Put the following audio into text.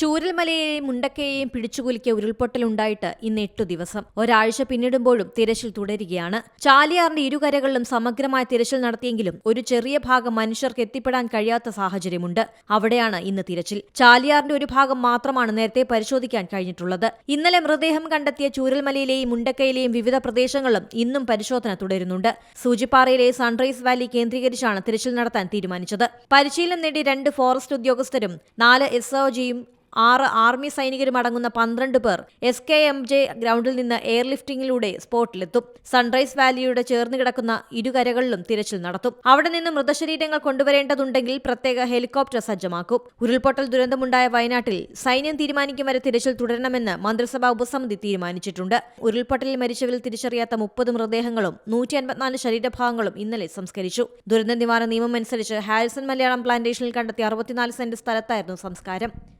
ചൂരൽമലയെയും മുണ്ടക്കയെയും പിടിച്ചുകുലുക്കിയ ഉരുൾപൊട്ടലുണ്ടായിട്ട് ഇന്ന് എട്ടു ദിവസം. ഒരാഴ്ച പിന്നിടുമ്പോഴും തിരച്ചിൽ തുടരുകയാണ്. ചാലിയാറിന്റെ ഇരുകരകളിലും സമഗ്രമായ തിരച്ചിൽ നടത്തിയെങ്കിലും ഒരു ചെറിയ ഭാഗം മനുഷ്യർക്ക് എത്തിപ്പെടാൻ കഴിയാത്ത സാഹചര്യമുണ്ട്. അവിടെയാണ് ഇന്ന് തിരച്ചിൽ. ചാലിയാറിന്റെ ഒരു ഭാഗം മാത്രമാണ് നേരത്തെ പരിശോധിക്കാൻ കഴിഞ്ഞിട്ടുള്ളത്. ഇന്നലെ മൃതദേഹം കണ്ടെത്തിയ ചൂരൽമലയിലെയും മുണ്ടക്കയിലെയും വിവിധ പ്രദേശങ്ങളിലും ഇന്നും പരിശോധന തുടരുന്നുണ്ട്. സൂചിപ്പാറയിലെ സൺറൈസ് വാലി കേന്ദ്രീകരിച്ചാണ് തിരച്ചിൽ നടത്താൻ തീരുമാനിച്ചത്. പരിശീലനം നേടി രണ്ട് ഫോറസ്റ്റ് ഉദ്യോഗസ്ഥരും നാല് എസ് ഒജിയും ആറ് ആർമി സൈനികരും അടങ്ങുന്ന പന്ത്രണ്ട് പേർ എസ് കെ എം ജെ ഗ്രൗണ്ടിൽ നിന്ന് എയർലിഫ്റ്റിംഗിലൂടെ സ്പോട്ടിലെത്തും. സൺറൈസ് വാലിയുടെ ചേർന്ന് കിടക്കുന്ന ഇരുകരകളിലും തിരച്ചിൽ നടത്തും. അവിടെ നിന്ന് മൃതശരീരങ്ങൾ കൊണ്ടുവരേണ്ടതുണ്ടെങ്കിൽ പ്രത്യേക ഹെലികോപ്റ്റർ സജ്ജമാക്കും. ഉരുൾപൊട്ടൽ ദുരന്തമുണ്ടായ വയനാട്ടിൽ സൈന്യം തീരുമാനിക്കും വരെ തിരച്ചിൽ തുടരണമെന്ന് മന്ത്രിസഭാ ഉപസമിതി തീരുമാനിച്ചിട്ടുണ്ട്. ഉരുൾപൊട്ടലിൽ മരിച്ചവരിൽ തിരിച്ചറിയാത്ത മുപ്പത് മൃതദേഹങ്ങളും നൂറ്റി അൻപത്തിനാല് ശരീരഭാഗങ്ങളും ഇന്നലെ സംസ്കരിച്ചു. ദുരന്ത നിവാരണ നിയമം അനുസരിച്ച് ഹാരിസൺ മലയാളം പ്ലാന്റേഷനിൽ കണ്ടെത്തിയ അറുപത്തിനാല് സെന്റ് സ്ഥലത്തായിരുന്നു സംസ്കാരം.